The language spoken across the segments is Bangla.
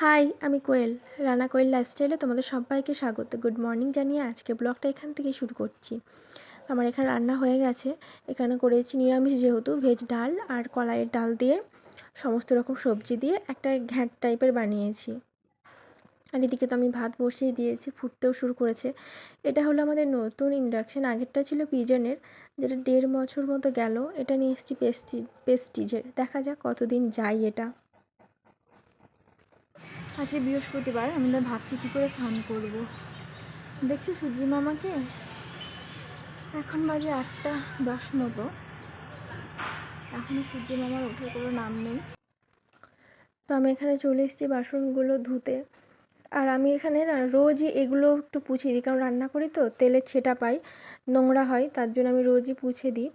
হাই, আমি কোয়েল, রানা কোয়েল লাইফস্টাইলে তোমাদের সবাইকে স্বাগত। গুড মর্নিং জানিয়ে আজকে ব্লগটা এখান থেকে শুরু করছি। আমার এখানে রান্না হয়ে গেছে। এখানে করেছি নিরামিষ যেহেতু ভেজ ডাল আর কলাইয়ের ডাল দিয়ে সমস্ত রকম সবজি দিয়ে একটা ঘ্যাঁট টাইপের বানিয়েছি। আর এদিকে তো আমি ভাত বসিয়ে দিয়েছি, ফুটতেও শুরু করেছে। এটা হলো আমাদের নতুন ইন্ডাকশান আগেরটা ছিল পিজনের, যেটা দেড় বছর মতো গেল। এটা নিয়ে এসেছি পেস্টি পেস্টিজের দেখা যাক কতদিন যাই এটা। আজকে বৃহস্পতিবার আমরা ভাবছি কী করে স্নান করব। দেখছি সূর্যি মামাকে এখন বাজে আটটা দশ মতো। এখনও সূর্যি মামার ওঠার কোনো নাম নেই। তো আমি এখানে চলে এসেছি বাসনগুলো ধুতে। আর আমি এখানে না রোজই এগুলো একটু পুছিয়ে দিই, কারণ রান্না করি তো, তেলের ছেটা পাই, নোংরা হয়, তার জন্য আমি রোজই পুছে দিই।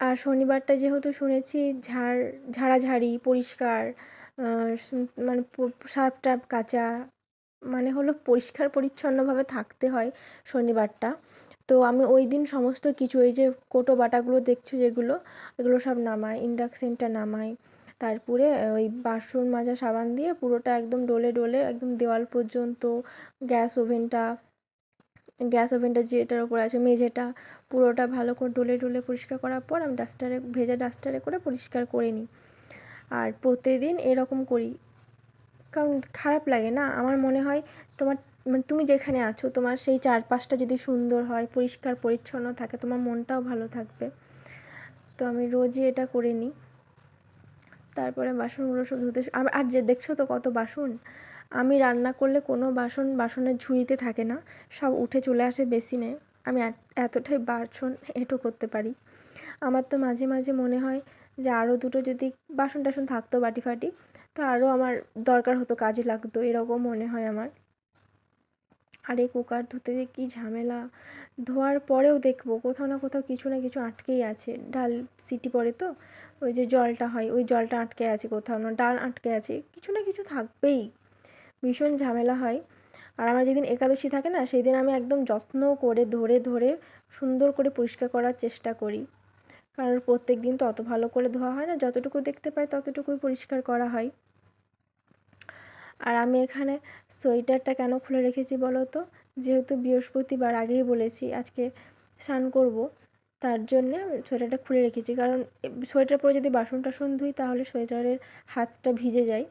আর শনিবারটা যেহেতু শুনেছি ঝাড়, ঝাড়াঝাড়ি, পরিষ্কার মানে সার্ফ টার্ফ কাচা মানে হলো পরিষ্কার পরিচ্ছন্নভাবে থাকতে হয় শনিবারটা। তো আমি ওই দিন সমস্ত কিছু, এই যে কোটো বাটাগুলো দেখছ যেগুলো, এগুলো সব নামাই, ইন্ডাকশানটা নামাই। তারপরে ওই বাসন মাজা সাবান দিয়ে পুরোটা একদম ডলে ডলে একদম দেওয়াল পর্যন্ত, গ্যাস ওভেনটা গ্যাস ওভেনটা যেটার ওপর আছে মেঝেটা, পুরোটা ভালো করে ডলে ডলে পরিষ্কার করার পর আমি ডাস্টারে, ভেজা ডাস্টারে করে পরিষ্কার করে নিই। আর প্রতিদিন এরকম করি। কারণ খারাপ লাগে না? আমার মনে হয় তোমার মানে তুমি যেখানে আছো, তোমার সেই চারপাশটা যদি সুন্দর হয়, পরিষ্কার, পরিচ্ছন্ন থাকে, তোমার মনটাও ভালো থাকবে। তো আমি রোজই এটা করে নিই তারপরে বাসনগুলো সব ধুতে আর যে দেখছ তো কত বাসন? আমি রান্না করলে কোনো বাসন বাসনের ঝুড়িতে থাকে না। সব উঠে চলে আসে বেসিনে। আমি এতটাই বাসন এঁটো করতে পারি। আমার তো মাঝে মাঝে মনে হয় যে আরও দুটো যদি বাসন টাসন থাকতো বাটি ফাটি তো আরও আমার দরকার হতো, কাজে লাগতো, এরকম মনে হয় আমার। আর এই কুকার ধুতে যে কী ঝামেলা, ধোয়ার পরেও দেখব, কোথাও না কোথাও কিছু না কিছু আটকেই আছে। ডাল সিটি পড়ে তো, ওই যে জলটা হয়, ওই জলটা আটকে আছে কোথাও না, ডাল আটকে আছে, কিছু না কিছু থাকবেই। ভীষণ ঝামেলা হয়। আর আমার যেদিন একাদশী থাকে না সেই দিন আমি একদম যত্ন করে, ধরে ধরে সুন্দর করে পরিষ্কার করার চেষ্টা করি। কারণ প্রত্যেক দিন তো অত ভালো করে ধোয়া হয় না। যতটুকু দেখতে পাই ততটুকুই পরিষ্কার করা হয়। আর আমি এখানে সোয়েটারটা কেন খুলে রেখেছি বলো তো যেহেতু বৃহস্পতিবার আগেই বলেছি আজকে স্নান করব, তার জন্যে সোয়েটারটা খুলে রেখেছি। কারণ সোয়েটার পরে যদি বাসন টাসন ধুই তাহলে সোয়েটারের হাতটা ভিজে যায়।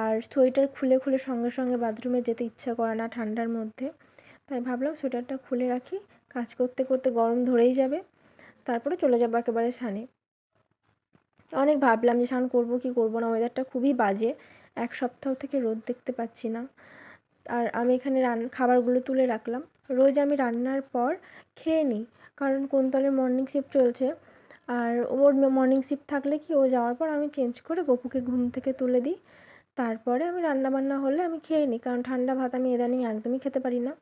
আর সোয়েটার খুলে খুলে সঙ্গে সঙ্গে বাথরুমে যেতে ইচ্ছা করে না ঠান্ডার মধ্যে। তাই ভাবলাম সোয়েটারটা খুলে রাখি। কাজ করতে করতে গরম ধরেই যাবে। তারপরে চলে যাব একেবারে স্নানে অনেক ভাবলাম যে স্নান করব কি করব না? ওয়েদারটা খুবই বাজে। এক সপ্তাহ থেকে রোদ দেখতে পাচ্ছি না। আর আমি এখানে রান, খাবারগুলো তুলে রাখলাম। রোজ আমি রান্নার পর খেয়ে নিই। কারণ কোন কোনতলের মর্নিং শিফট চলছে। আর ওর মর্নিং শিফট থাকলে কি, ও যাওয়ার পর আমি চেঞ্জ করে গপুকে ঘুম থেকে তুলে দিই। তারপরে আমি রান্না বান্না হলে আমি খেয়ে নিই। কারণ ঠান্ডা ভাত আমি ইদানিং একদমই খেতে পারি না।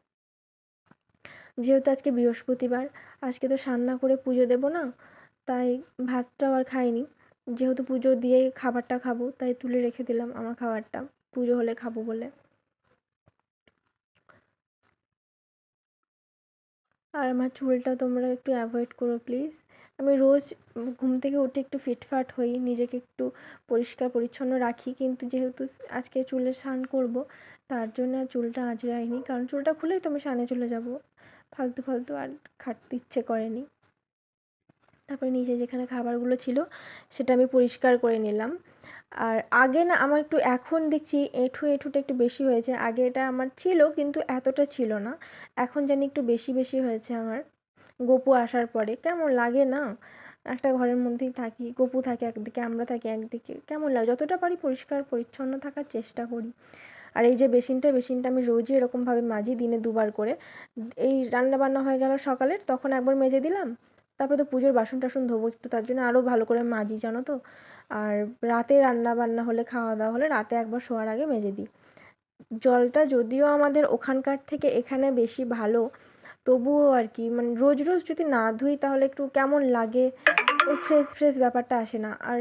যেহেতু আজকে বৃহস্পতিবার, আজকে তো সান্না করে পুজো দেবো না, তাই ভাতটাও আর খাইনি। যেহেতু পুজো দিয়ে খাবারটা খাব, তাই তুলে রেখে দিলাম আমার খাবারটা। পুজো হলে খাব বলে। আর আমার চুলটা তোমরা একটু অ্যাভয়েড করো প্লিজ আমি রোজ ঘুম থেকে উঠে একটু ফিটফাট হই, নিজেকে একটু পরিষ্কার পরিচ্ছন্ন রাখি, কিন্তু যেহেতু আজকে চুলের স্নান করব, তার জন্য চুলটা আঁচড়াইনি। কারণ চুলটা খুলেই তো আমি স্নানে চলে যাব। ফালতু ফালতু আর খাটতে ইচ্ছে করেনি। তারপরে নিচে যেখানে খাবারগুলো ছিল, সেটা আমি পরিষ্কার করে নিলাম। আর আগে না আমার একটু এখন দেখছি এঁঠু এঁঠুটা একটু বেশি হয়েছে। আগে এটা আমার ছিল কিন্তু এতটা ছিল না। এখন জানি একটু বেশি বেশি হয়েছে আমার। গপু আসার পরে কেমন লাগে না? একটা ঘরের মধ্যেই থাকি, গপু থাকে একদিকে, আমরা থাকি একদিকে। কেমন লাগে? যতটা পারি পরিষ্কার, পরিচ্ছন্ন থাকার চেষ্টা করি। আর এই যে বেসিনটা বেসিনটা আমি রোজই এরকমভাবে মাজি দিনে দুবার করে। এই রান্না বান্না হয়ে গেল সকালের, তখন একবার মেজে দিলাম। তারপরে তো পুজোর বাসন টাসন ধোবো একটু, তার জন্য আরও ভালো করে মাজি, জানো তো? আর রাতে রান্না বান্না হলে খাওয়া দাওয়া হলে রাতে একবার শোয়ার আগে মেজে দিই। জলটা যদিও আমাদের ওখানকার থেকে এখানে বেশি ভালো, তবুও আর কি মানে রোজ রোজ যদি না ধুই তাহলে একটু কেমন লাগে? ওই ফ্রেশ ফ্রেশ ব্যাপারটা আসে না। আর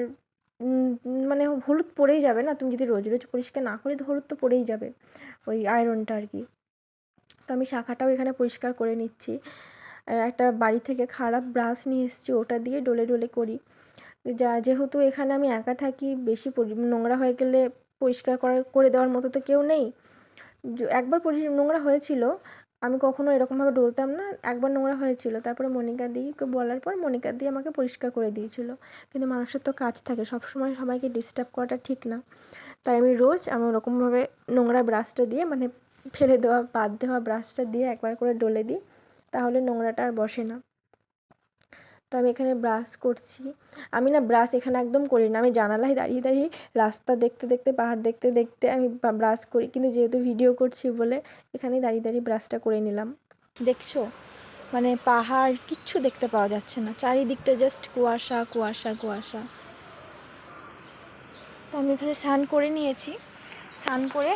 মানে হলুদ পড়েই যাবে না? তুমি যদি রোজ রোজ পরিষ্কার না করি হলুদ তো পড়েই যাবে ওই আয়রনটা আর কি। তো আমি শাখাটাও এখানে পরিষ্কার করে নিচ্ছি। একটা বাড়ি থেকে খারাপ ব্রাশ নিয়ে এসেছি, ওটা দিয়ে ডলে ডলে করি। যা, যেহেতু এখানে আমি একা থাকি, বেশি নোংরা হয়ে গেলে পরিষ্কার করা, করে দেওয়ার মতো তো কেউ নেই। একবার পরি, নোংরা হয়েছিল আমি কখনো এরকমভাবে ডলতাম না। একবার নোংরা হয়েছিল। তারপরে মনিকা দিকে বলার পর মনিকা দিয়ে আমাকে পরিষ্কার করে দিয়েছিল। কিন্তু মানুষের তো কাজ থাকে। সবসময় সবাইকে ডিস্টার্ব করাটা ঠিক না। তাই আমি রোজ আমি ওরকমভাবে নোংরা ব্রাশটা দিয়ে মানে ফেলে দেওয়া, বাদ দেওয়া ব্রাশটা দিয়ে একবার করে ডলে দিই। তাহলে নোংরাটা আর বসে না। তো আমি এখানে ব্রাশ করছি। আমি না ব্রাশ এখানে একদম করি না। আমি জানালায় দাঁড়িয়ে দাঁড়িয়ে রাস্তা দেখতে দেখতে, পাহাড় দেখতে দেখতে আমি ব্রাশ করি। কিন্তু যেহেতু ভিডিও করছি বলে এখানেই দাঁড়িয়ে দাঁড়িয়ে ব্রাশটা করে নিলাম। দেখছ? মানে পাহাড় কিচ্ছু দেখতে পাওয়া যাচ্ছে না। চারিদিকটা জাস্ট কুয়াশা কুয়াশা কুয়াশা। তো আমি এখানে স্নান করে নিয়েছি। স্নান করে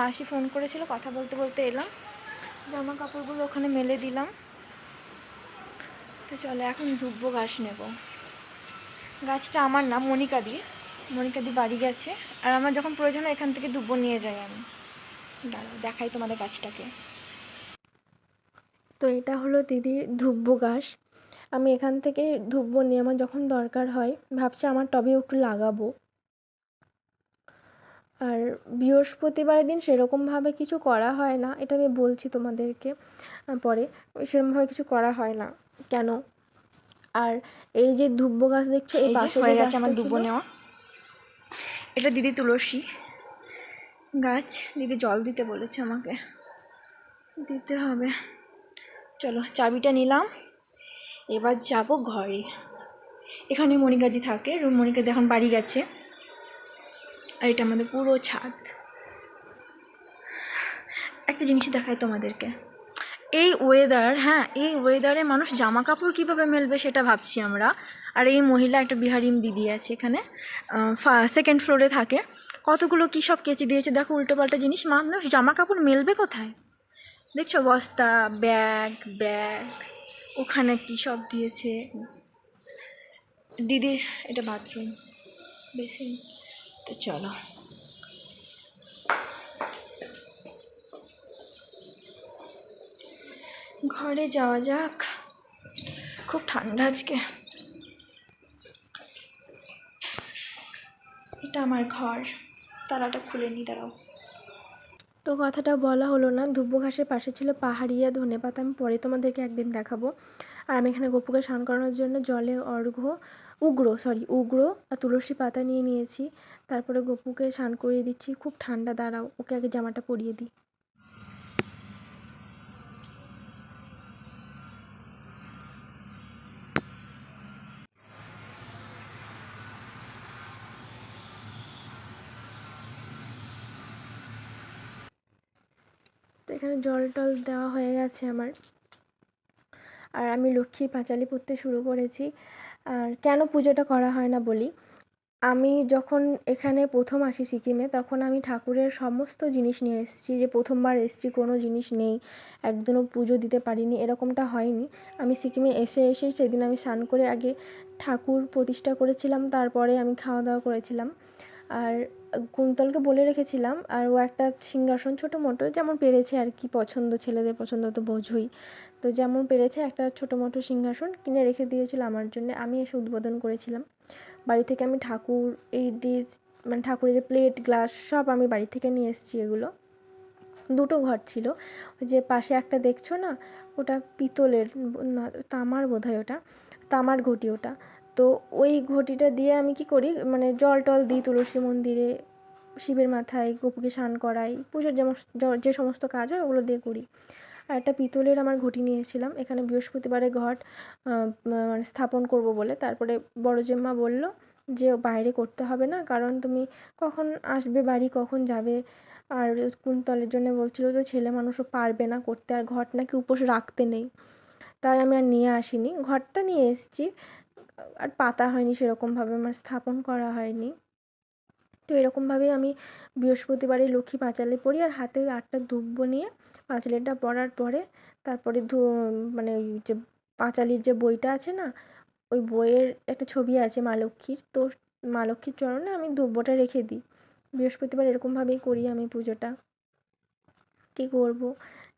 মাসি ফোন করেছিল, কথা বলতে বলতে এলাম। জামা কাপড়গুলো ওখানে মেলে দিলাম। তো চলো, এখন ধুব্বো গাছ নেব। গাছটা আমার না মনিকা দি মনিকা দি বাড়ি গেছে। আর আমার যখন প্রয়োজন হয়, এখান থেকে ধুব্বো নিয়ে যাই আমি। দেখাই তোমাদের গাছটাকে। তো এটা হলো দিদির ধুব্বো গাছ আমি এখান থেকে ধুব্বো নিয়ে আমার যখন দরকার হয়, ভাবছি আমার টবেও একটু লাগাবো। আর বৃহস্পতিবারের দিন সেরকমভাবে কিছু করা হয় না, এটা আমি বলছি তোমাদেরকে পরে। সেরকমভাবে কিছু করা হয় না। কেন? আর এই যে দুব্বো গাছ দেখছ এই পাশে হয়ে গেছে আমার ছিল, নেওয়া। এটা দিদি তুলসী গাছ। দিদি জল দিতে বলেছে আমাকে। দিতে হবে। চলো চাবিটা নিলাম। এবার যাব ঘরে। এখানে মণিকাদি থাকে রুম মণিকাদি এখন বাড়ি গেছে। আর এটা আমাদের পুরো ছাদ। একটা জিনিস দেখায় তোমাদেরকে। এই ওয়েদার হ্যাঁ এই ওয়েদারে মানুষ জামা কাপড় কীভাবে মেলবে সেটা ভাবছি আমরা। আর এই মহিলা একটা বিহারি দিদি আছে এখানে সেকেন্ড ফ্লোরে থাকে। কতগুলো কী সব কেচে দিয়েছে? দেখো উল্টোপাল্টা জিনিস, মানুষ জামা কাপড় মেলবে কোথায়? দেখছ, বস্তা ব্যাগ ব্যাগ ওখানে কী সব দিয়েছে? দিদির, এটা বাথরুম বেসিন তো চলো। ঘরে যাওয়া যাক। খুব ঠান্ডা আজকে। এটা আমার ঘর। তালাটা খুলে নি, দাঁড়াও। তো কথাটা বলা হলো না। দুব্বো ঘাসের পাশে ছিল পাহাড়িয়া ধনে পাতা। আমি পরে তোমাদেরকে একদিন দেখাবো। আর আমি এখানে গপুকে স্নান করানোর জন্য জলে অর্ঘ্য, উগ্র সরি উগ্র আর তুলসী পাতা নিয়ে নিয়েছি। তারপরে গপুকে স্নান করিয়ে দিচ্ছি। খুব ঠান্ডা, দাঁড়াও, ওকে আগে জামাটা পরিয়ে দিই। জল টল দেওয়া হয়ে গেছে আমার। আর আমি লক্ষ্মী পাঁচালি পড়তে শুরু করেছি। আর কেন পুজোটা করা হয় না বলি? আমি যখন এখানে প্রথম আসি সিকিমে, তখন আমি ঠাকুরের সমস্ত জিনিস নিয়ে এসেছি যে প্রথমবার এসেছি, কোনো জিনিস নেই একদিনও পুজো দিতে পারিনি, এরকমটা হয়নি। আমি সিকিমে এসে এসে সেদিন আমি স্নান করে আগে ঠাকুর প্রতিষ্ঠা করেছিলাম, তারপরে আমি খাওয়া দাওয়া করেছিলাম। আর কুন্তলকে বলে রেখেছিলাম, আর ও একটা সিংহাসন ছোটো মোটো, যেমন পেরেছে আর কি পছন্দ, ছেলেদের পছন্দ তো বোঝোই। তো যেমন পেরেছে একটা ছোটো মোটো সিংহাসন কিনে রেখে দিয়েছিল আমার জন্য, আমি এসে উদ্বোধন করেছিলাম। বাড়ি থেকে আমি ঠাকুর, এই ডিস মানে ঠাকুরের যে প্লেট, গ্লাস, সব আমি বাড়ি থেকে নিয়ে এসেছি এগুলো। দুটো ঘর ছিল যে পাশে একটা দেখছ না, ওটা পিতলের, না, তামার বোধ হয় ওটা, তামার ঘটি ওটা। তো ওই ঘটিটা দিয়ে আমি কি করি? মানে জল টল দিই তুলসী মন্দিরে, শিবের মাথায় গপুকে স্নান করাই, পুজোর যেমন যে সমস্ত কাজ হয় ওগুলো দিয়ে করি। আর একটা পিতলের আমার ঘটি নিয়ে এসেছিলাম এখানে বৃহস্পতিবারে ঘট মানে স্থাপন করব বলে। তারপরে বড় জেম্মা বলল যে, বাইরে করতে হবে না, কারণ তুমি কখন আসবে, বাড়ি কখন যাবে? আর কুন্তলের জন্য বলছিল, তো ছেলে মানুষও পারবে না করতে, আর ঘট নাকি উপোস রাখতে নেই। তাই আমি আর নিয়ে আসিনি। ঘরটা নিয়ে এসেছি। আর পাতা হয়নি, সেরকমভাবে আমার স্থাপন করা হয়নি। তো এরকমভাবেই আমি বৃহস্পতিবারে লক্ষ্মী পাঁচালি পড়ি আর হাতে ওই আটটা দুব্বো নিয়ে পাঁচালিটা পড়ার পরে তারপরে ধু মানে ওই যে পাঁচালির যে বইটা আছে না, ওই বইয়ের একটা ছবি আছে মা লক্ষ্মীর। তো মা লক্ষ্মীর চরণে আমি দুব্বোটা রেখে দিই। বৃহস্পতিবার এরকমভাবেই করি আমি পুজোটা। কী করব?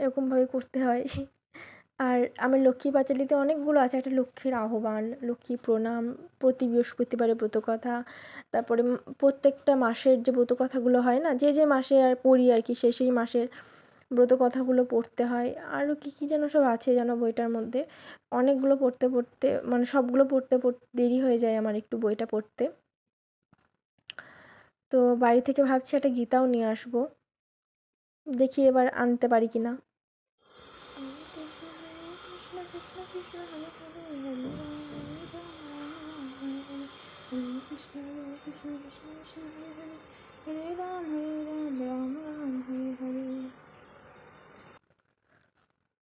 এরকমভাবেই করতে হয়। আর আমার লক্ষ্মী পাঁচালিতে অনেকগুলো আছে। একটা লক্ষ্মীর আহ্বান লক্ষ্মী প্রণাম, প্রতি বৃহস্পতিবারে ব্রতকথা, তারপরে প্রত্যেকটা মাসের যে ব্রতকথাগুলো হয় না, যে যে মাসে আর পড়ি আর কি, সেই সেই মাসের ব্রতকথাগুলো পড়তে হয়। আরও কী কী যেন সব আছে যেন বইটার মধ্যে। অনেকগুলো পড়তে পড়তে মানে সবগুলো পড়তে পড়তে দেরি হয়ে যায় আমার একটু বইটা পড়তে। তো বাড়ি থেকে ভাবছি একটা গীতাও নিয়ে আসব। দেখি এবার আনতে পারি কি না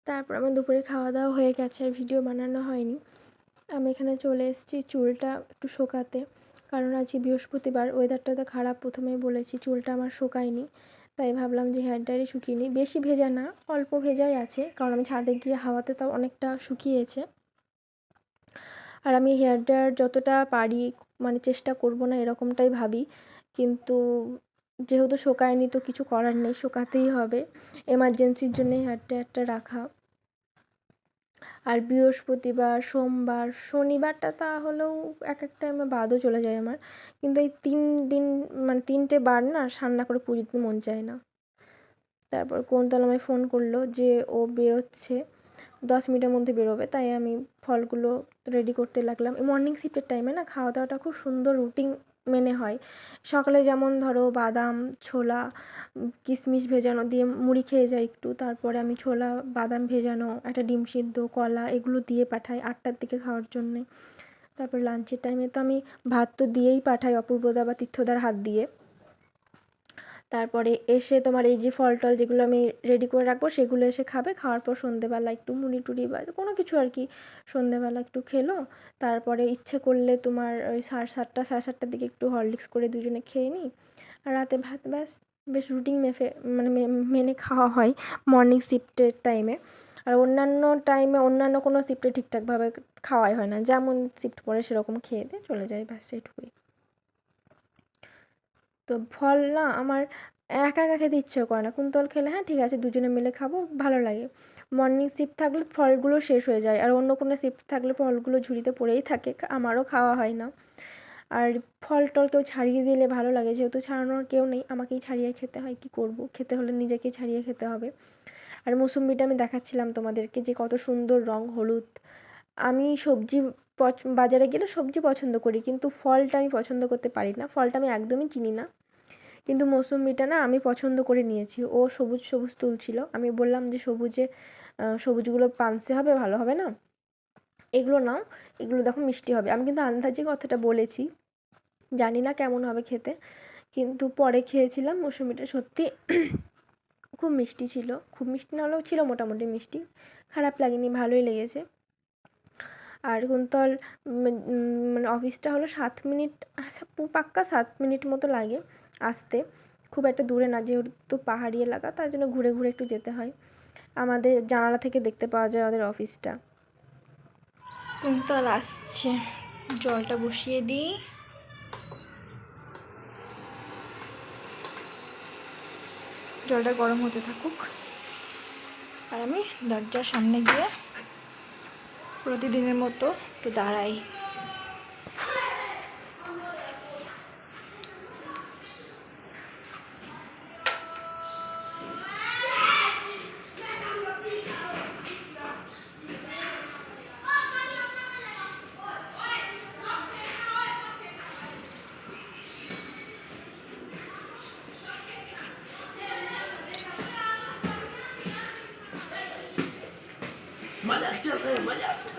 তারপর আমার দুপুরে খাওয়া দাওয়া হয়ে গেছে আর ভিডিও বানানো হয়নি। আমি এখানে চলে এসেছি চুলটা একটু শোকাতে, কারণ আজকে বৃহস্পতিবার ওয়েদারটা তো খারাপ প্রথমেই বলেছি, চুলটা আমার শোকায়নি, তাই ভাবলাম যে হেয়ার ড্রায়ারে শুকিয়ে বেশি ভেজা না, অল্প ভেজাই আছে, কারণ আমি ছাদে গিয়ে হাওয়াতে তাও অনেকটা শুকিয়েছে। আর আমি হেয়ার ড্রায়ার যতটা পারি মানে চেষ্টা করব না এরকমটাই ভাবি। কিন্তু যেহেতু শোকায়নি তো কিছু করার নেই, শোকাতেই হবে। এমার্জেন্সির জন্যে হেয়ার ড্রায়ারটা রাখা। আর বৃহস্পতিবার, সোমবার, শনিবারটা তাহলেও এক এক টাইমে বাদও চলে যায় আমার। কিন্তু এই তিন দিন মানে তিনটে বার না সান্না করে পুজো দিতে মন চায় না। তারপর কোনতলা আমায় ফোন করল যে ও বেরোচ্ছে। দশ মিনিটের মধ্যে বেরোবে, তাই আমি ফলগুলো রেডি করতে লাগলাম। মর্নিং শিফটের টাইমে না খাওয়া দাওয়াটা খুব সুন্দর রুটিন মেনে হয়। সকালে যেমন ধরো বাদাম, ছোলা, কিশমিশ ভেজানো দিয়ে মুড়ি খেয়ে যাই একটু, তারপরে আমি ছোলা, বাদাম ভেজানো, একটা ডিম সিদ্ধ, কলা এগুলো দিয়ে পাঠাই আটটার দিকে খাওয়ার জন্যে। তারপর লাঞ্চের টাইমে তো আমি ভাত তো দিয়েই পাঠাই অপূর্বদা বা তীর্থদার হাত দিয়ে। তারপরে এসে তোমার এই যে ফল টল যেগুলো আমি রেডি করে রাখব, সেগুলো এসে খাবে। খাওয়ার পর সন্ধেবেলা একটু মুড়ি টুড়ি বা কোনো কিছু আর কি। সন্ধেবেলা একটু খেলো। তারপরে ইচ্ছে করলে তোমার ওই সাড়ে সাতটা, সাড়ে সাতটার দিকে একটু হরলিক্স করে দুজনে খেয়ে নিই। আর রাতে ভাত ব্যাস, বেশ রুটিন মেফে মানে মেনে খাওয়া হয় মর্নিং শিফটের টাইমে আর অন্যান্য টাইমে অন্যান্য কোনো শিফটে ঠিকঠাকভাবে খাওয়াই হয় না। যেমন শিফট পরে সেরকম খেয়ে দিয়ে চলে যায় ব্যাস এটুকুই। তো ফল না আমার একা একা খেতে ইচ্ছে করে না। কুন্তল খেলে হ্যাঁ ঠিক আছে, দুজনে মিলে খাব, ভালো লাগে। মর্নিং শিফট থাকলে ফলগুলো শেষ হয়ে যায়, আর অন্য কোনো শিফট থাকলে ফলগুলো ঝুড়িতে পড়েই থাকে আমারও খাওয়া হয় না। আর ফল টল কেউ ছাড়িয়ে দিলে ভালো লাগে, যেহেতু ছাড়ানোর কেউ নেই, আমাকেই ছাড়িয়ে খেতে হয়, কি করব? খেতে হলে নিজেকেই ছাড়িয়ে খেতে হবে। আর মুসুম্বিটা আমি দেখাচ্ছিলাম তোমাদেরকে, যে কত সুন্দর রং হলুদ। আমি সবজি বাজারে গেলে সবজি পছন্দ করি, কিন্তু ফলটা আমি পছন্দ করতে পারি না। ফলটা আমি একদমই চিনি না। কিন্তু মৌসুম্বিটা না আমি পছন্দ করে নিয়েছি। ও সবুজ সবুজ তুলছিল। আমি বললাম যে সবুজে সবুজগুলো পানসে হবে, ভালো হবে না? এগুলো নাও, এগুলো দেখো মিষ্টি হবে। আমি কিন্তু আন্দাজে কথাটা বলেছি। জানি না কেমন হবে খেতে। কিন্তু পরে খেয়েছিলাম, মৌসুমিটা সত্যি খুব মিষ্টি ছিল। খুব মিষ্টি না হলেও ছিল মোটামুটি মিষ্টি। খারাপ লাগেনি, ভালোই লেগেছে। আর কুন্তল মানে অফিসটা হলো সাত মিনিট আচ্ছা, পাক্কা সাত মিনিট মতো লাগে আসতে। খুব একটা দূরে না যেহেতু পাহাড়ি এলাকা তার জন্য ঘুরে ঘুরে একটু যেতে হয়। আমাদের জানালা থেকে দেখতে পাওয়া যায় ওদের অফিসটা। কুন্তল আসছে। জলটা বসিয়ে দিই। জলটা গরম হতে থাকুক। আর আমি দরজার সামনে গিয়ে প্রতিদিনের মতো একটু দাঁড়াই। মজা চলবে মজা?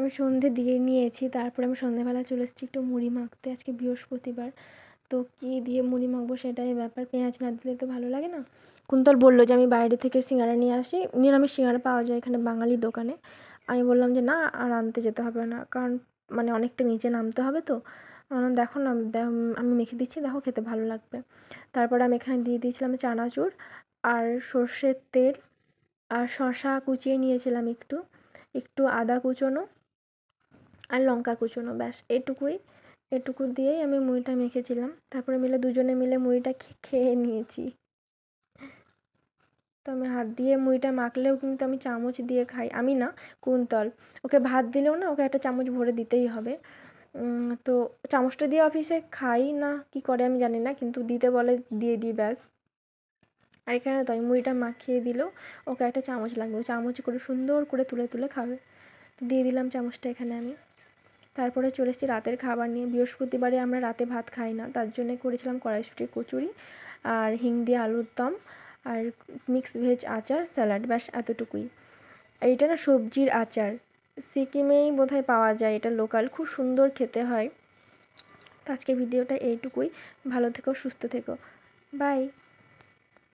আমি সন্ধে দিয়ে নিয়েছি, তারপরে আমি সন্ধেবেলা চলে এসেছি একটু মুড়ি মাখতে, আজকে বৃহস্পতিবার। তো কী দিয়ে মুড়ি মাখবো সেটাই ব্যাপার, পেঁয়াজ না দিলে তো ভালো লাগে না? কুন্তল বলল যে আমি বাইরে থেকে সিঙ্গারা নিয়ে আসি, নিরামিষ সিঙ্গারা পাওয়া যায় এখানে বাঙালি দোকানে। আমি বললাম যে না, আর আনতে যেতে হবে না, কারণ মানে অনেকটা নিচে নামতে হবে তো। দেখো না আমি মেখে দিচ্ছি, দেখো খেতে ভালো লাগবে। তারপরে আমি এখানে দিয়ে দিয়েছিলাম চানাচুর আর সর্ষের তেল আর শশা কুচিয়ে নিয়েছিলাম একটু একটু আদা কুচোনো আর লঙ্কা কুচোনো, ব্যাস। এটুকুই, এটুকু দিয়েই আমি মুড়িটা মেখেছিলাম। তারপরে মিলে দুজনে মিলে মুড়িটা খেয়ে নিয়েছি। তো আমি হাত দিয়ে মুড়িটা মাখলেও কিন্তু আমি চামচ দিয়ে খাই। আমি না, কুন্তল। ওকে ভাত দিলেও না, ওকে একটা চামচ ভরে দিতেই হবে। তো চামচটা দিয়ে অফিসে খাই না, কি করে আমি জানি না, কিন্তু দিতে বলে দিয়ে দিই, ব্যাস। আর এখানে তাই, মুড়িটা মাখিয়ে দিলেও ওকে একটা চামচ লাগবে। চামচ করে সুন্দর করে তুলে তুলে খাবে। তো দিয়ে দিলাম চামচটা এখানে আমি। তারপরে চলে এসেছি রাতের খাবার নিয়ে। বৃহস্পতিবারে আমরা রাতে ভাত খাই না, তার জন্য করেছিলাম কড়াইশুটির কচুরি আর হিং দিয়ে আলুর দম আর মিক্স ভেজ আচার, স্যালাড, ব্যাস এতটুকুই। এইটা না সবজির আচার। সিকিমেই বোধহয় পাওয়া যায়, এটা লোকাল, খুব সুন্দর খেতে হয়। তো আজকে ভিডিওটা এইটুকুই। ভালো থেকো, সুস্থ থেকো। বাই।